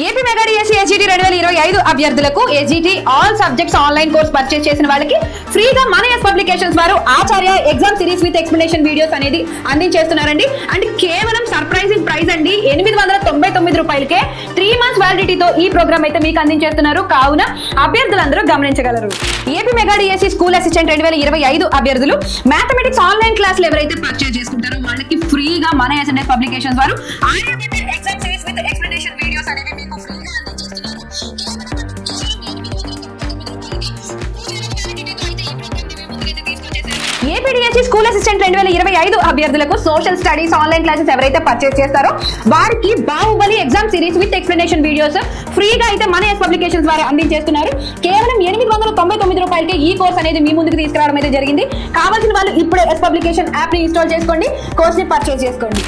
AP mega DSC ఏజీటీ రెండు వేల ఇరవై ఐదు అభ్యర్థులకు SGT all subjects online course purchase చేసిన వాళ్ళకి ఫ్రీగా మన ఎస్ పబ్లికేషన్స్ వారు Acharya exam series with explanation videos అనేది అందించేస్తున్నారండి. అండ్ కేవలం సర్ప్రైజింగ్ ప్రైస్ అండి. ఎనిమిది వందల తొంభై తొమ్మిది రూపాయలకే త్రీ మంత్స్ వ్యాలిడిటీతో ఈ ప్రోగ్రామ్ అయితే మీకు అందించేస్తున్నారు. కావున అభ్యర్థులందరూ గమనించగలరు. AP mega DSC school assistant రెండు వేల ఇరవై ఐదు అభ్యర్థులు మ్యాథమెటిక్స్ ఆన్లైన్ క్లాసులు ఎవరైతే పర్చేస్ చేసుకుంటారో వాళ్ళకి ఫ్రీగా మన ఎస్ఎన్ఎస్ పబ్లికేషన్స్ వారు exam series with explanation videos అనేవి ఏపీడీఎస్సీ స్కూల్ అసిస్టెంట్ రెండు వేల ఇరవై ఐదు అభ్యర్థులకు సోషల్ స్టడీస్ ఆన్లైన్ క్లాసెస్ ఎవరైతే పర్చేస్ చేస్తారో వారికి Baahubali exam series with explanation videos ఫ్రీగా అయితే మన ఎస్ పబ్లికేషన్స్ వారు అందించేస్తున్నారు. కేవలం ఎనిమిది వందల తొంభై తొమ్మిది రూపాయలకి ఈ కోర్స్ అనేది మీ ముందుకు తీసుకురావడం అయితే జరిగింది. కావాల్సిన వాళ్ళు ఇప్పుడే ఎస్ పబ్లికేషన్ యాప్ని ఇన్స్టాల్ చేసుకోండి కోర్స్ని పర్చేస్ చేసుకోండి.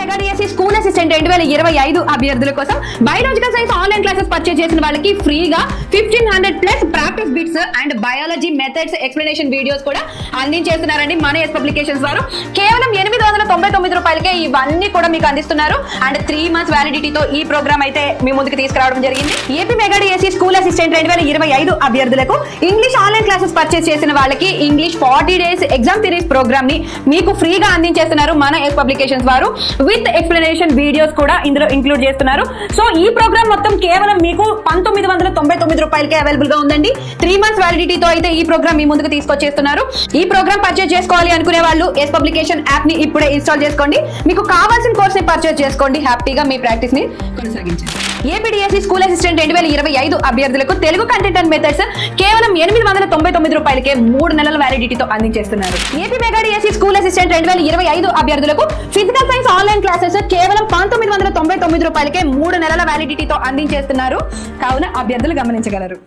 ఏపీ స్కూల్ అసిస్టెంట్ రెండు వేల ఇరవై ఐదు అభ్యర్థుల కోసం biological science online classes purchase చేసిన వాళ్ళకి ఫ్రీగా fifteen hundred plus practice bits and biology methods explanation videos కూడా అందించేస్తున్నారండి మన ఎస్ పబ్లికేషన్స్ వారు. కేవలం ఎనిమిది వందల తొంభై తొమ్మిది రూపాయలకే ఇవన్నీ కూడా మీకు అందిస్తున్నారు. అండ్ త్రీ మంత్స్ వ్యాలిడిటీతో ఈ ప్రోగ్రామ్ అయితే మీ ముందుకు తీసుకురావడం జరిగింది. ఏపీ మెగాడిఎస్సీ స్కూల్ అసిస్టెంట్ రెండు వేల ఇరవై ఐదు అభ్యర్థులకు ఇంగ్లీష్ ఆన్లైన్ క్లాసెస్ పర్చేస్ చేసిన వాళ్ళకి English forty days exam series ప్రోగ్రామ్ని మీకు ఫ్రీగా అందించేస్తున్నారు మన ఎస్ పబ్లికేషన్స్ వారు. విత్ ఎక్స్ప్లెనేషన్ వీడియోస్ కూడా ఇందులో ఇంక్లూడ్ చేస్తున్నారు. సో ఈ ప్రోగ్రామ్ మొత్తం కేవలం మీకు పంతొమ్మిది వందల తొంభై తొమ్మిది రూపాయలకే అవైలబుల్గా ఉందండి. త్రీ మంత్స్ వ్యాలిడిటీతో అయితే ఈ ప్రోగ్రామ్ మీ ముందుకు తీసుకొచ్చేస్తున్నారు. ఈ ప్రోగ్రామ్ పర్చేస్ చేసుకోవాలి అనుకునే వాళ్ళు ఎస్ పబ్లికేషన్ యాప్ని ఇప్పుడే ఇన్స్టాల్ చేసుకోండి. మీకు కావాల్సిన కోర్స్ని పర్చేస్ చేసుకోండి. హ్యాపీగా మీ ప్రాక్టీస్ని కొనసాగించండి. ఏపీడీఎస్సీ స్కూల్ అసిస్టెంట్ రెండు వేల ఇరవై ఐదు అభ్యర్థులకు తెలుగు కంటెంట్ అండ్ మెథడ్స్ కేవలం ఎనిమిది వందల తొంభై తొమ్మిది రూపాయలకే మూడు నెలల వ్యాలిడిటీతో అందించేస్తున్నారు. AP mega DSC school assistant రెండు వేల ఇరవై ఐదు అభ్యర్థులకు ఫిజికల్ సైన్స్ ఆన్లైన్ క్లాసెస్ కేవలం పంతొమ్మిది వందల తొంభై తొమ్మిది రూపాయలకే మూడు నెలల వ్యాలిడిటీతో అందించేస్తున్నారు. కావున అభ్యర్థులు గమనించగలరు.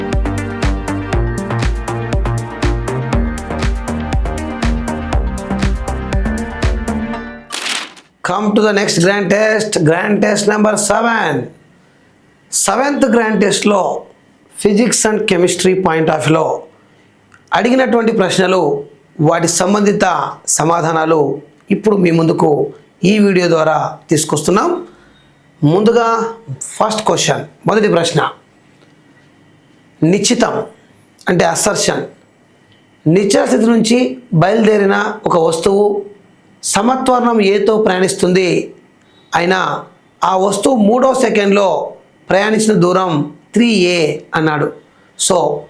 Come to the next grand test grand test number seven seventh grand టెస్ట్లో physics and chemistry point of వ్యూలో అడిగినటువంటి ప్రశ్నలు వాటి సంబంధిత సమాధానాలు ఇప్పుడు మీ ముందుకు ఈ వీడియో ద్వారా తీసుకొస్తున్నాం. ముందుగా ఫస్ట్ క్వశ్చన్ మొదటి ప్రశ్న. నిశ్చితం అంటే అసర్షన్ నిశ్చల స్థితి నుంచి బయలుదేరిన ఒక వస్తువు సమత్వర్ణం ఏతో ప్రయాణిస్తుంది? అయినా ఆ వస్తువు మూడో సెకండ్లో ప్రయాణించిన దూరం త్రీ ఏ అన్నాడు. సో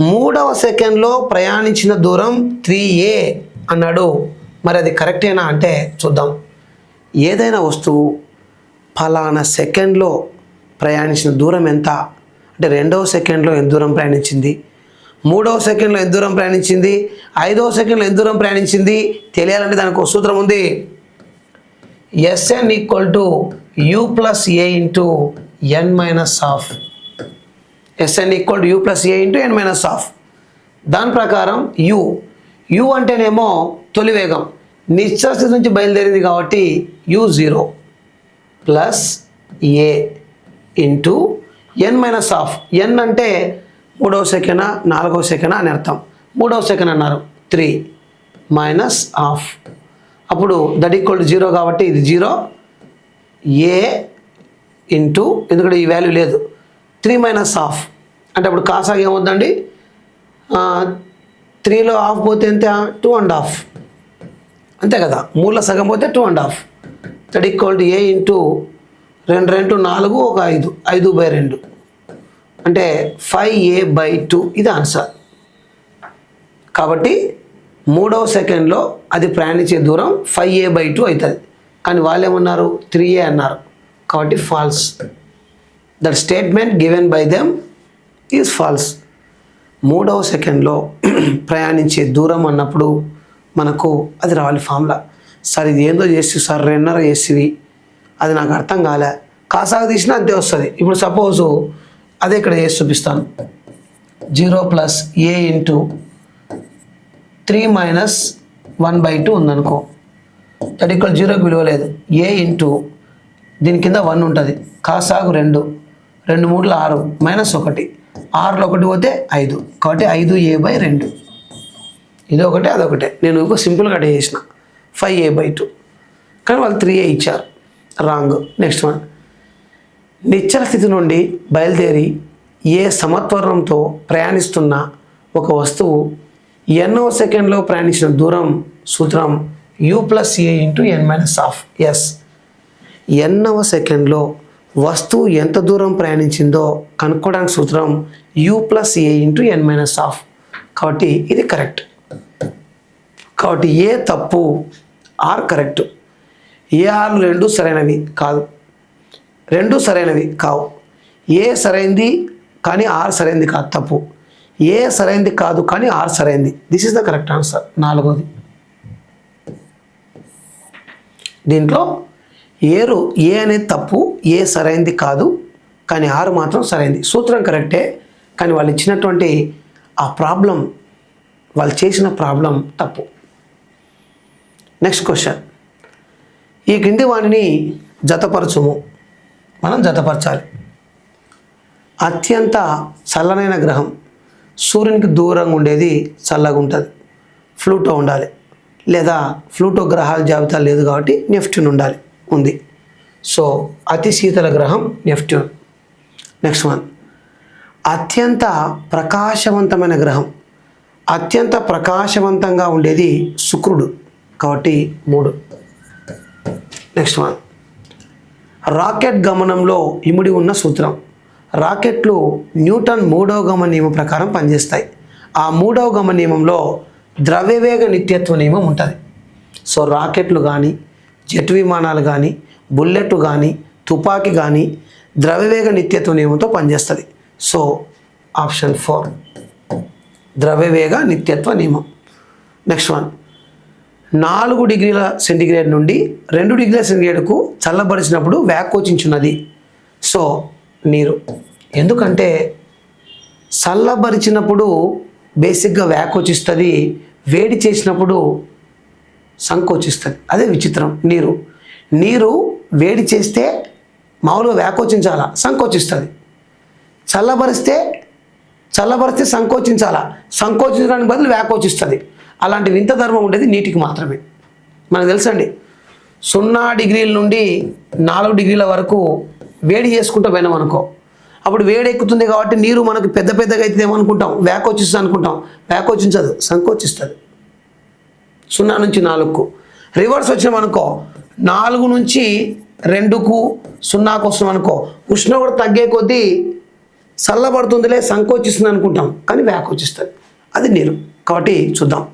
మూడవ సెకండ్లో ప్రయాణించిన దూరం త్రీ ఏ అన్నాడు. మరి అది కరెక్టేనా అంటే చూద్దాం. ఏదైనా వస్తువు ఫలానా సెకండ్లో ప్రయాణించిన దూరం ఎంత? అంటే రెండవ సెకండ్లో ఎంత దూరం ప్రయాణించింది? మూడవ సెకండ్లో ఎంత దూరం ప్రయాణించింది? ఐదవ సెకండ్లో ఎంత దూరం ప్రయాణించింది? తెలియాలంటే దానికి ఒక సూత్రం ఉంది. S N equal to U plus A into N minus half S N equal to U plus A into N minus half దాని ప్రకారం యు యు అంటేనేమో తొలి వేగం స్థితి నుంచి బయలుదేరింది కాబట్టి U zero plus A into N minus half N అంటే మూడవ సెకండ్ నాలుగవ సెకండ్ అని అర్థం. మూడవ సెకండ్ అన్నారు. త్రీ మైనస్ ఆఫ్ అప్పుడు దట్ ఈక్వల్ టు జీరో కాబట్టి ఇది జీరో ఏ ఇంటూ ఎందుకంటే ఈ వాల్యూ లేదు. త్రీ మైనస్ ఆఫ్ అంటే అప్పుడు కాసాగా ఏమవుతుందండి? త్రీలో ఆఫ్ పోతే ఎంత? టూ అండ్ హాఫ్ అంతే కదా? మూడులో సగం పోతే two and half that equal to A into రెండు రెండు నాలుగు ఒక ఐదు. ఐదు బై రెండు. అంటే ఫైవ్ ఏ బై టూ ఇది ఆన్సర్ కాబట్టి మూడవ సెకండ్లో అది ప్రయాణించే దూరం ఫైవ్ ఏ బై టూ అవుతుంది. కానీ వాళ్ళు ఏమన్నారు? త్రీ ఏ అన్నారు. కాబట్టి false that statement given by them is false మూడవ సెకండ్లో ప్రయాణించే దూరం అన్నప్పుడు మనకు అది రావాలి ఫామ్లా. సార్ ఇది ఏందో చేసి సార్ రెండున్నర చేసివి అది నాకు అర్థం కాలే. కాసాగా తీసినా అంతే వస్తుంది. ఇప్పుడు సపోజు అదే ఇక్కడ చేసి చూపిస్తాను. Zero plus A into three minus one by two ఉందనుకో. దట్ ఈక్వల్ జీరోకి విలువ లేదు. ఏ ఇంటూ దీని కింద వన్ ఉంటుంది. కాసాగు రెండు. రెండు మూడులో ఆరు. మైనస్ ఒకటి. ఆరులో ఒకటి పోతే ఐదు. కాబట్టి ఐదు ఏ బై రెండు. ఇది ఒకటే అదొకటే. నేను ఇంకో సింపుల్గా అటే చేసిన. ఫైవ్ ఏ బై టూ కానీ వాళ్ళు త్రీ ఏ ఇచ్చారు. రాంగ్ నెక్స్ట్ వన్ నిశ్చల స్థితి నుండి బయలుదేరి ఏ సమత్వరంతో ప్రయాణిస్తున్న ఒక వస్తువు ఎన్నో సెకండ్లో ప్రయాణించిన దూరం సూత్రం U plus A into N minus half S ఎన్నవ సెకండ్లో వస్తువు ఎంత దూరం ప్రయాణించిందో కనుక్కోవడానికి సూత్రం U plus A into N minus half కాబట్టి ఇది కరెక్ట్. కాబట్టి ఏ తప్పు ఆర్ కరెక్ట్? ఏ ఆర్ రెండు సరైనవి? కాదు. రెండు సరైనవి కావు. ఏ సరైంది కానీ ఆర్ సరైంది కాదు తప్పు. ఏ సరైంది కాదు కానీ ఆర్ సరైంది. This is the correct answer నాలుగోది. దీంట్లో ఏరు ఏ అనేది తప్పు ఏ సరైంది కాదు కానీ ఆరు మాత్రం సరైంది. సూత్రం కరెక్టే కానీ వాళ్ళు ఇచ్చినటువంటి ఆ ప్రాబ్లం వాళ్ళు చేసిన ప్రాబ్లం తప్పు. నెక్స్ట్ క్వశ్చన్ ఈ క్రింది వాణిని జతపరచుము. మనం జతపరచాలి. అత్యంత చల్లనైన గ్రహం. సూర్యునికి దూరంగా ఉండేది చల్లగా ఉంటుంది. ఫ్లూటో ఉండాలి. లేదా ఫ్లూటో గ్రహాల జాబితా లేదు కాబట్టి నెఫ్ట్యూన్ ఉండాలి. ఉంది. సో అతి శీతల గ్రహం నెఫ్ట్యూన్ నెక్స్ట్ వన్ అత్యంత ప్రకాశవంతమైన గ్రహం. అత్యంత ప్రకాశవంతంగా ఉండేది శుక్రుడు. కాబట్టి మూడు. నెక్స్ట్ వన్ రాకెట్ గమనంలో ఇమిడి ఉన్న సూత్రం. రాకెట్లు న్యూటన్ మూడవ గమన నియమం ప్రకారం పనిచేస్తాయి. ఆ మూడవ గమన నియమంలో ద్రవ్యవేగ నిత్యత్వ నియమం ఉంటుంది. సో రాకెట్లు కానీ జెట్ విమానాలు కానీ బుల్లెట్లు కానీ తుపాకీ కానీ ద్రవ్యవేగ నిత్యత్వ నియమంతో పనిచేస్తుంది. So option four. ద్రవ్యవేగ నిత్యత్వ నియమం. నెక్స్ట్ వన్ నాలుగు డిగ్రీల సెంటిగ్రేడ్ నుండి రెండు డిగ్రీల సెంటిగ్రేడ్కు చల్లబరిచినప్పుడు వ్యాకోచించున్నది. సో నీరు. ఎందుకంటే చల్లబరిచినప్పుడు బేసిక్గా వ్యాకోచిస్తుంది వేడి చేసినప్పుడు సంకోచిస్తుంది. అదే విచిత్రం నీరు. నీరు వేడి చేస్తే మామూలుగా వ్యాకోచించాలా? సంకోచిస్తుంది. చల్లబరిస్తే చల్లబరిస్తే సంకోచించాలా? సంకోచించడానికి బదులు వ్యాకోచిస్తుంది. అలాంటి వింత ధర్మం ఉండేది నీటికి మాత్రమే. మనకు తెలుసండి సున్నా డిగ్రీల నుండి నాలుగు డిగ్రీల వరకు వేడి చేసుకుంటూ పోయినాం అనుకో. అప్పుడు వేడి ఎక్కుతుంది కాబట్టి నీరు మనకు పెద్ద పెద్దగా అయితే ఏమనుకుంటాం వ్యాకోచిస్తుంది అనుకుంటాం. వ్యాకోచించదు సంకోచిస్తుంది సున్నా నుంచి నాలుగుకు. రివర్స్ వచ్చినాం అనుకో నాలుగు నుంచి రెండుకు సున్నాకు వస్తున్నాం అనుకో. ఉష్ణోగ్రత తగ్గే కొద్దీ చల్లబడుతుందిలే సంకోచిస్తుంది అనుకుంటాం. కానీ వ్యాకోచిస్తుంది అది నీరు. కాబట్టి చూద్దాం.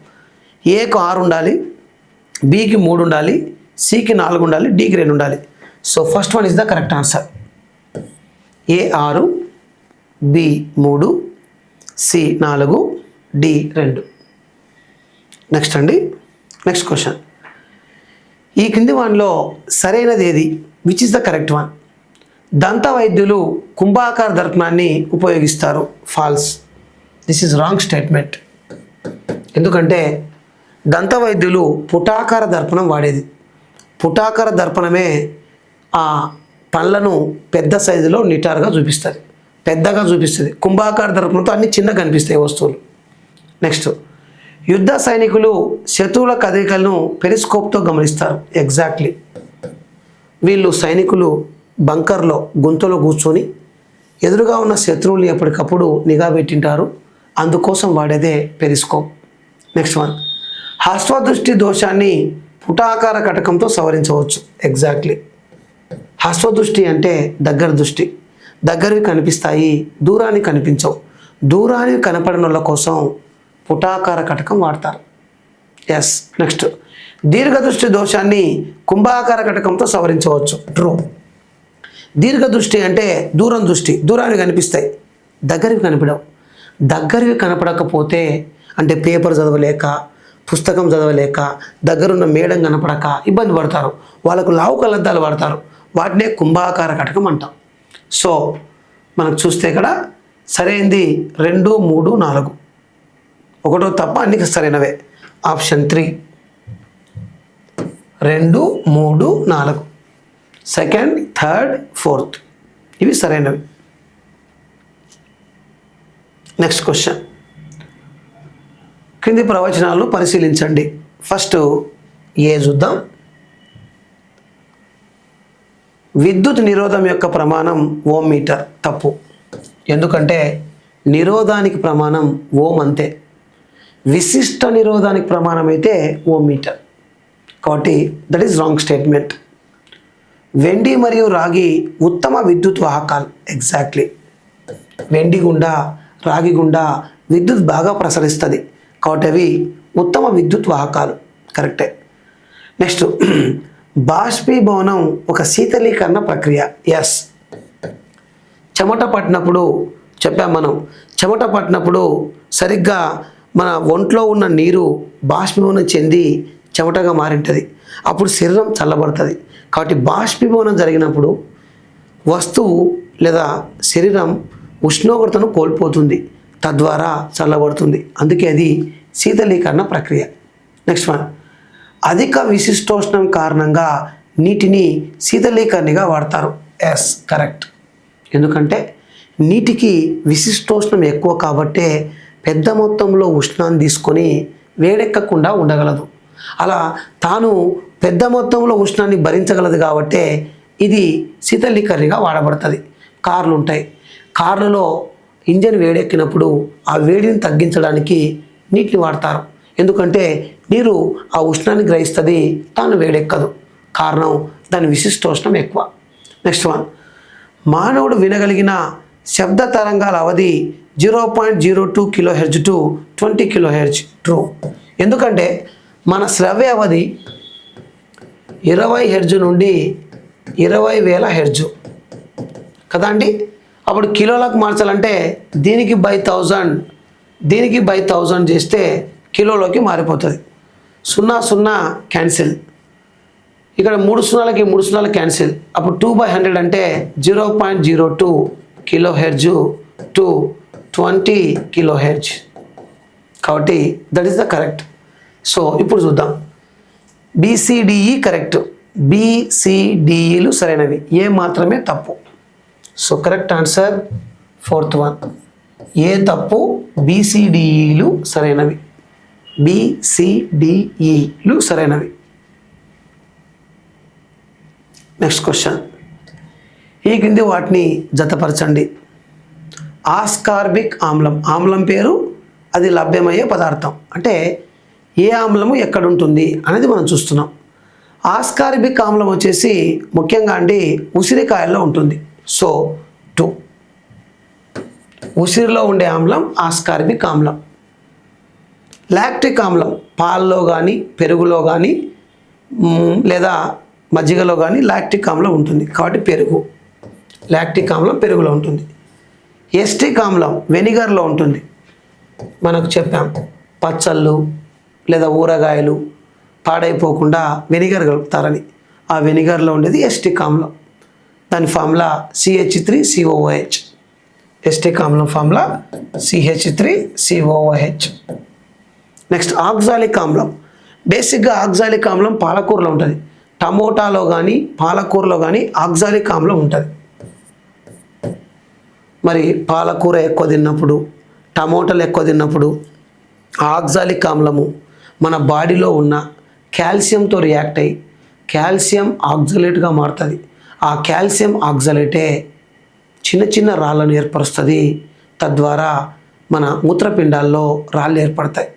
ఏకు ఆరు ఉండాలి బీకి మూడు ఉండాలి సికి నాలుగు ఉండాలి డీకి రెండు ఉండాలి. So first one is the correct answer A ఆరు బి మూడు సి నాలుగు డి రెండు. నెక్స్ట్ అండి. నెక్స్ట్ క్వశ్చన్ ఈ కింది వాన్లో సరైనది ఏది? Which is the correct one దంత వైద్యులు కుంభాకార దర్పణాన్ని ఉపయోగిస్తారు. False this is wrong statement ఎందుకంటే దంత వైద్యులు పుటాకార దర్పణం వాడేది. పుటాకార దర్పణమే ఆ పళ్ళను పెద్ద సైజులో నిటారుగా చూపిస్తుంది. పెద్దగా చూపిస్తుంది. కుంభాకార దర్పణంతో అన్ని చిన్నగా కనిపిస్తాయి వస్తువులు. నెక్స్ట్ యుద్ధ సైనికులు శత్రువుల కదలికలను పెరిస్కోప్తో గమనిస్తారు. ఎగ్జాక్ట్లీ. వీళ్ళు సైనికులు బంకర్లో గుంతలో కూర్చొని ఎదురుగా ఉన్న శత్రువుల్ని ఎప్పటికప్పుడు నిఘా పెట్టింటారు. అందుకోసం వాడేదే పెరిస్కోప్. నెక్స్ట్ వన్ హస్వదృష్టి దోషాన్ని పుటాకార కటకంతో సవరించవచ్చు. ఎగ్జాక్ట్లీ హస్వదృష్టి అంటే దగ్గర దృష్టి. దగ్గరవి కనిపిస్తాయి దూరాన్ని కనిపించవు. దూరాన్ని కనపడిన వాళ్ళ కోసం పుటాకార కటకం వాడతారు. ఎస్ నెక్స్ట్ దీర్ఘదృష్టి దోషాన్ని కుంభాకార కటకంతో సవరించవచ్చు. ట్రూ దీర్ఘదృష్టి అంటే దూరం దృష్టి దూరాన్ని కనిపిస్తాయి. దగ్గరవి కనపడవు. దగ్గరవి కనపడకపోతే అంటే పేపర్ చదవలేక పుస్తకం చదవలేక దగ్గరున్న మేడం కనపడక ఇబ్బంది పడతారు. వాళ్ళకు లావు కలద్దాలు వాడతారు. వాటినే కుంభాకార కటకం అంటాం. సో మనకు చూస్తే ఇక్కడ సరైంది రెండు మూడు నాలుగు. ఒకటో తప్ప అన్ని సరైనవే. Option three. రెండు మూడు నాలుగు. Second third fourth. ఇవి సరైనవి. Next question. క్రింది ప్రవచనాలను పరిశీలించండి. ఫస్ట్ ఏ చూద్దాం? విద్యుత్ నిరోధం యొక్క ప్రమాణం ఓం మీటర్ తప్పు. ఎందుకంటే నిరోధానికి ప్రమాణం ఓం అంతే. విశిష్ట నిరోధానికి ప్రమాణం అయితే ఓం మీటర్. కాబట్టి దట్ ఈస్ రాంగ్ స్టేట్మెంట్ వెండి మరియు రాగి ఉత్తమ విద్యుత్ వాహకాలు. ఎగ్జాక్ట్లీ వెండి గుండా రాగి గుండా విద్యుత్ బాగా ప్రసరిస్తుంది. కాబట్టి అవి ఉత్తమ విద్యుత్ వాహకాలు. కరెక్టే. నెక్స్ట్ బాష్పీభవనం ఒక శీతలీకరణ ప్రక్రియ. ఎస్ చెమట పట్టినప్పుడు చెప్పాం మనం చెమట పట్టినప్పుడు సరిగ్గా మన ఒంట్లో ఉన్న నీరు బాష్పీభవనం చెంది చెమటగా మారింటుంది. అప్పుడు శరీరం చల్లబడుతుంది. కాబట్టి బాష్పీభవనం జరిగినప్పుడు వస్తువు లేదా శరీరం ఉష్ణోగ్రతను కోల్పోతుంది. తద్వారా చల్లబడుతుంది. అందుకే అది శీతలీకరణ ప్రక్రియ. నెక్స్ట్ వన్ అధిక విశిష్టోష్ణం కారణంగా నీటిని శీతలీకరణిగా వాడతారు. ఎస్ కరెక్ట్ ఎందుకంటే నీటికి విశిష్టోష్ణం ఎక్కువ కాబట్టే పెద్ద మొత్తంలో ఉష్ణాన్ని తీసుకొని వేడెక్కకుండా ఉండగలదు. అలా తాను పెద్ద మొత్తంలో ఉష్ణాన్ని భరించగలదు కాబట్టే ఇది శీతలీకరణిగా వాడబడుతుంది. కార్లు ఉంటాయి. కార్లలో ఇంజన్ వేడెక్కినప్పుడు ఆ వేడిని తగ్గించడానికి నీటిని వాడతారు. ఎందుకంటే నీరు ఆ ఉష్ణాన్ని గ్రహిస్తుంది తాను వేడెక్కదు. కారణం దాని విశిష్టోష్ణం ఎక్కువ. నెక్స్ట్ వన్ మానవుడు వినగలిగిన శబ్ద తరంగాల అవధి zero point zero two kilohertz to twenty kilohertz true ఎందుకంటే మన శ్రవ్య అవధి ఇరవై హెర్జ్ నుండి ఇరవై వేల హెర్జు. కదా అండి? అప్పుడు కిలోలకు మార్చాలంటే దీనికి బై థౌజండ్ దీనికి బై థౌజండ్ చేస్తే కిలోలోకి మారిపోతుంది. సున్నా సున్నా క్యాన్సిల్. ఇక్కడ మూడు సున్నాలకి మూడు సున్నాలు క్యాన్సిల్. అప్పుడు టూ బై హండ్రెడ్ అంటే zero point zero two kilohertz to twenty kilohertz కాబట్టి that is the correct so ఇప్పుడు చూద్దాం. B C D E correct బీసీడిఈలు సరైనవి. ఏ మాత్రమే తప్పు. So correct answer fourth one A తప్పు బీసీడిఈలు సరైనవి? బీసీడిఈలు సరైనవి. నెక్స్ట్ క్వశ్చన్ ఈ క్రింది వాటిని జతపరచండి. ఆస్కార్బిక్ ఆమ్లం. ఆమ్లం పేరు అది లభ్యమయ్యే పదార్థం. అంటే ఏ ఆమ్లము ఎక్కడ ఉంటుంది అనేది మనం చూస్తున్నాం. ఆస్కార్బిక్ ఆమ్లం వచ్చేసి ముఖ్యంగా అండి ఉసిరికాయల్లో ఉంటుంది. So two. ఉసిరిలో ఉండే ఆమ్లం ఆస్కార్బిక్ ఆమ్లం. లాక్టిక్ ఆమ్లం పాల్లో కానీ పెరుగులో కానీ లేదా మజ్జిగలో కానీ లాక్టిక్ ఆమ్లం ఉంటుంది. కాబట్టి పెరుగు. లాక్టిక్ ఆమ్లం పెరుగులో ఉంటుంది. ఎస్టిక్ ఆమ్లం వెనిగర్లో ఉంటుంది. మనకు చెప్పాం. పచ్చళ్ళు లేదా ఊరగాయలు పాడైపోకుండా వెనిగర్ కలుపుతారని. ఆ వెనిగర్లో ఉండేది ఎస్టిక్ ఆమ్లం. దాని formula C H three C O O H acetic ఆమ్లం formula C H three C O O H next oxalic ఆమ్లం బేసిక్గా ఆక్సాలిక్ ఆమ్లం పాలకూరలో ఉంటుంది. టమోటాలో కానీ పాలకూరలో కానీ ఆక్సాలిక్ ఆమ్లం ఉంటుంది. మరి పాలకూర ఎక్కువ తిన్నప్పుడు టమోటాలు ఎక్కువ తిన్నప్పుడు ఆక్సాలిక్ ఆమ్లము మన బాడీలో ఉన్న కాల్షియంతో రియాక్ట్ అయ్యి కాల్షియం ఆక్సలేట్గా మారుతుంది. ఆ కాల్షియం ఆక్సలేటే చిన్న చిన్న రాళ్ళను ఏర్పరుస్తుంది. తద్వారా మన మూత్రపిండాల్లో రాళ్ళు ఏర్పడతాయి.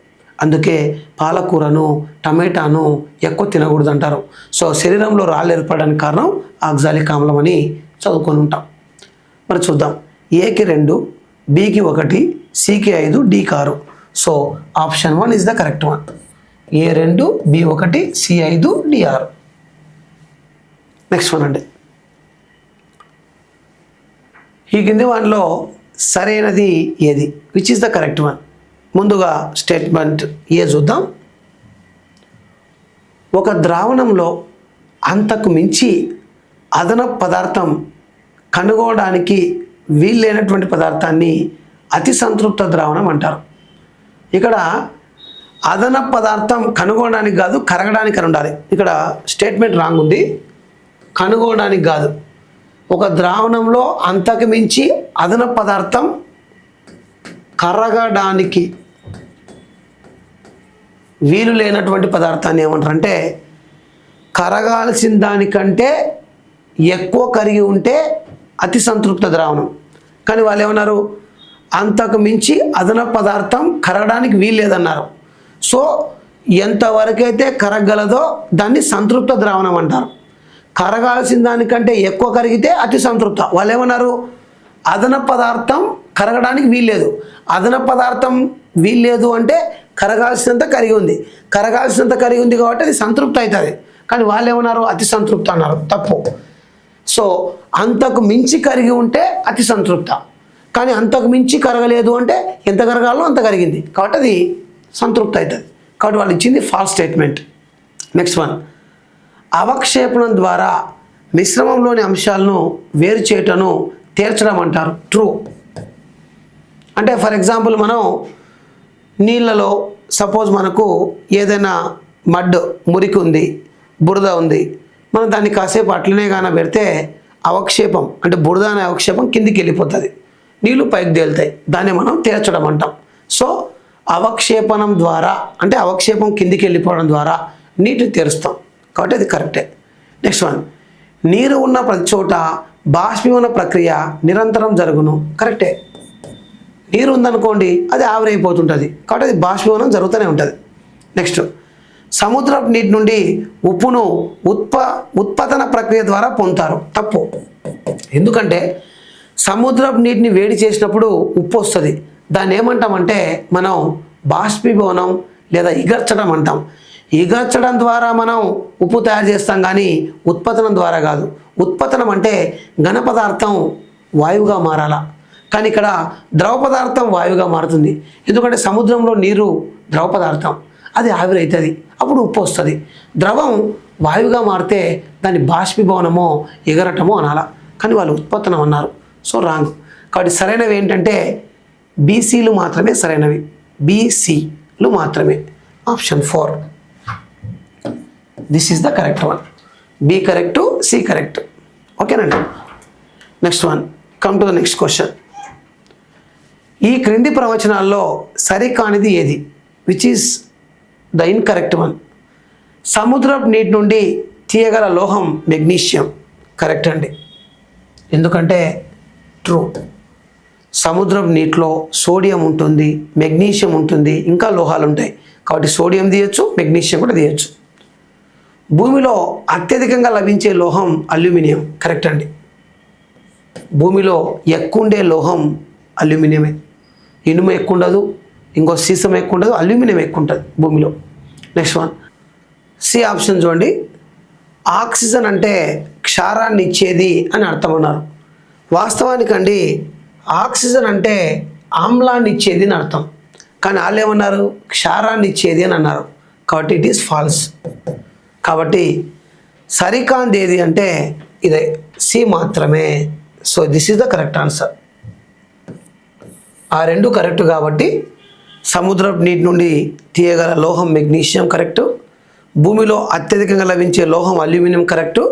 అందుకే పాలకూరను టమాటాను ఎక్కువ తినకూడదు అంటారు సో శరీరంలో రాళ్ళు ఏర్పడడానికి కారణం ఆక్సాలిక్ ఆమ్లం అని చదువుకొని ఉంటాం. మరి చూద్దాం. ఏకి రెండు బికి ఒకటి సికి ఐదు డికి ఆరు. So option one is the correct one. A రెండు బి ఒకటి సి ఐదు డి ఆరు. నెక్స్ట్ వన్ అండి. ఈ కింది వాటిలో సరైనది ఏది? Which is the correct one ముందుగా స్టేట్మెంట్ ఏ చూద్దాం. ఒక ద్రావణంలో అంతకు మించి అదనపు పదార్థం కనుగోవడానికి వీల్లేనటువంటి పదార్థాన్ని అతి సంతృప్త ద్రావణం అంటారు. ఇక్కడ అదనపు పదార్థం కనుగొనడానికి కాదు కరగడానికి అని ఉండాలి. ఇక్కడ స్టేట్మెంట్ రాంగ్ ఉంది. కనుగొనడానికి కాదు. ఒక ద్రావణంలో అంతకు మించి అదనపు పదార్థం కరగడానికి వీలు లేనటువంటి పదార్థాన్ని ఏమంటారంటే కరగాల్సిన దానికంటే ఎక్కువ కరిగి ఉంటే అతి సంతృప్త ద్రావణం. కానీ వాళ్ళు ఏమన్నారు? అంతకు మించి అదనపు పదార్థం కరగడానికి వీల్లేదన్నారు సో ఎంతవరకైతే కరగగలదో దాన్ని సంతృప్త ద్రావణం అంటారు. కరగాల్సిన దానికంటే ఎక్కువ కరిగితే అతి సంతృప్త. వాళ్ళు ఏమన్నారు అదన పదార్థం కరగడానికి వీల్లేదు. అదన పదార్థం వీల్లేదు అంటే కరగాల్సినంత కరిగి ఉంది. కరగాల్సినంత కరిగి ఉంది కాబట్టి అది సంతృప్తి అవుతుంది. కానీ వాళ్ళు ఏమన్నారు అతి సంతృప్త అన్నారు. తప్పు. సో అంతకు మించి కరిగి ఉంటే అతి సంతృప్త. కానీ అంతకు మించి కరగలేదు అంటే ఎంత కరగాలో అంత కరిగింది. కాబట్టి అది సంతృప్తి అవుతుంది. కాబట్టి వాళ్ళు ఇచ్చింది ఫాల్స్ స్టేట్మెంట్ నెక్స్ట్ వన్ అవక్షేపణం ద్వారా మిశ్రమంలోని అంశాలను వేరు చేయటను తీర్చడం అంటారు. ట్రూ అంటే ఫర్ ఎగ్జాంపుల్ మనం నీళ్ళలో సపోజ్ మనకు ఏదైనా మడ్ మురికి ఉంది బురద ఉంది మనం దాన్ని కాసేపు అట్లనే కానీ పెడితే అవక్షేపం అంటే బురద అనే అవక్షేపం కిందికి వెళ్ళిపోతుంది. నీళ్ళు పైకి తేలుతాయి. దాన్ని మనం తీర్చడం అంటాం. సో అవక్షేపణం ద్వారా అంటే అవక్షేపం కిందికి వెళ్ళిపోవడం ద్వారా నీటిని తెరుస్తాం. కాబట్టి అది కరెక్టే. నెక్స్ట్ వన్ నీరు ఉన్న ప్రతి చోట బాష్పీభవన ప్రక్రియ నిరంతరం జరుగును. కరెక్టే. నీరు ఉందనుకోండి అది ఆవిరైపోతుంటుంది కాబట్టి అది బాష్పీభవనం జరుగుతూనే ఉంటుంది. నెక్స్ట్ సముద్రపు నీటి నుండి ఉప్పును ఉత్ప ఉత్పతన ప్రక్రియ ద్వారా పొందుతారు. తప్పు. ఎందుకంటే సముద్రపు నీటిని వేడి చేసినప్పుడు ఉప్పు వస్తుంది. దాన్ని ఏమంటామంటే మనం బాష్పీభవనం లేదా ఇగర్చడం అంటాం. ఎగర్చడం ద్వారా మనం ఉప్పు తయారు చేస్తాం కానీ ఉత్పతనం ద్వారా కాదు. ఉత్పతనం అంటే ఘన పదార్థం వాయువుగా మారాలా. కానీ ఇక్కడ ద్రవ పదార్థం వాయువుగా మారుతుంది. ఎందుకంటే సముద్రంలో నీరు ద్రవ పదార్థం. అది ఆవిరైతుంది అప్పుడు ఉప్పు వస్తుంది. ద్రవం వాయువుగా మారితే దాన్ని బాష్పీభవనమో ఎగరటమో అనాలా. కానీ వాళ్ళు ఉత్పత్తనం అన్నారు. So wrong. కాబట్టి సరైనవి ఏంటంటే బీసీలు మాత్రమే సరైనవి. బీసీలు మాత్రమే. Option four. This is the correct one B correct C correct ఓకేనండి next one come to the next question ఈ క్రింది ప్రవచనాల్లో సరికానిది ఏది? Which is the incorrect one సముద్రపు నీటి నుండి తీయగల లోహం మెగ్నీషియం. కరెక్ట్ అండి. ఎందుకంటే ట్రూ సముద్రం నీటిలో సోడియం ఉంటుంది మెగ్నీషియం ఉంటుంది ఇంకా లోహాలు ఉంటాయి. కాబట్టి సోడియం తీయచ్చు మెగ్నీషియం కూడా తీయచ్చు. భూమిలో అత్యధికంగా లభించే లోహం అల్యూమినియం. కరెక్ట్ అండి. భూమిలో ఎక్కువ ఉండే లోహం అల్యూమినియమే. ఇనుము ఎక్కువ ఉండదు ఇంకో సీసం ఎక్కువ ఉండదు అల్యూమినియం ఎక్కువ ఉంటుంది భూమిలో. Next one. సి ఆప్షన్ చూడండి. ఆక్సిజన్ అంటే క్షారాన్ని ఇచ్చేది అని అర్థం అన్నారు వాస్తవానికండి ఆక్సిజన్ అంటే ఆమ్లాన్ని ఇచ్చేది అని అర్థం. కానీ వాళ్ళు ఏమన్నారు? క్షారాన్ని ఇచ్చేది అని అన్నారు. కాబట్టి ఇట్ ఈస్ ఫాల్స్ కాబట్టి సరికాంది ఏది అంటే ఇదే సి మాత్రమే. So this is the correct answer ఆ రెండు కరెక్ట్ కాబట్టి సముద్రపు నీటి నుండి తీయగల లోహం మెగ్నీషియం కరెక్టు భూమిలో అత్యధికంగా లభించే లోహం అల్యూమినియం కరెక్టు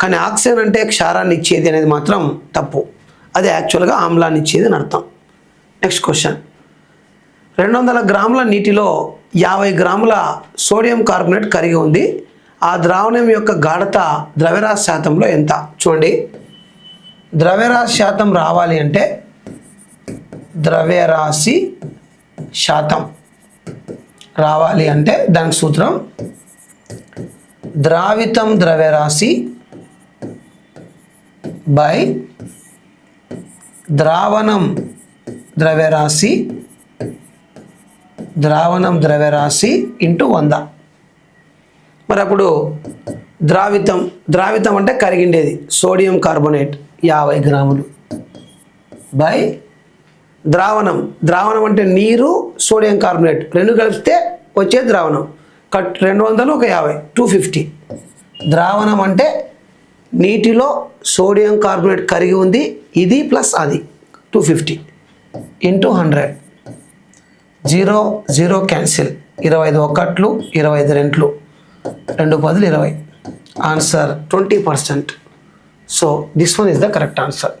కానీ ఆక్సిజన్ అంటే క్షారాన్ని ఇచ్చేది అనేది మాత్రం తప్పు. అది యాక్చువల్గా ఆమ్లాన్ని ఇచ్చేది అని అర్థం. నెక్స్ట్ క్వశ్చన్ రెండు వందల గ్రాముల నీటిలో యాభై గ్రాముల సోడియం కార్బోనేట్ కరిగి ఉంది. ఆ ద్రావణం యొక్క గాఢత ద్రవ్యరాశి శాతంలో ఎంత? చూడండి. ద్రవ్యరాశి శాతం రావాలి అంటే ద్రవ్యరాశి శాతం రావాలి అంటే దానికి సూత్రం ద్రావితం ద్రవ్యరాశి బై ద్రావణం ద్రవ్యరాశి ద్రావణం ద్రవ్యరాశి ఇంటూ వంద. మరి అప్పుడు ద్రావితం. ద్రావితం అంటే కరిగిండేది. సోడియం కార్బోనేట్ యాభై గ్రాములు. బై ద్రావణం. ద్రావణం అంటే నీరు సోడియం కార్బోనేట్. రెండు కలిపితే వచ్చే ద్రావణం. కట్ రెండు వందలు ఒక యాభై. Two fifty. ద్రావణం అంటే నీటిలో సోడియం కార్బోనేట్ కరిగి ఉంది. ఇది ప్లస్ అది. Two fifty. Into hundred. Zero zero cancel. ఇరవై ఐదు ఒకట్లు ఇరవై ఐదు రెంట్లు. రెండు పదులు ఇరవై. Answer twenty percent so this one is the correct answer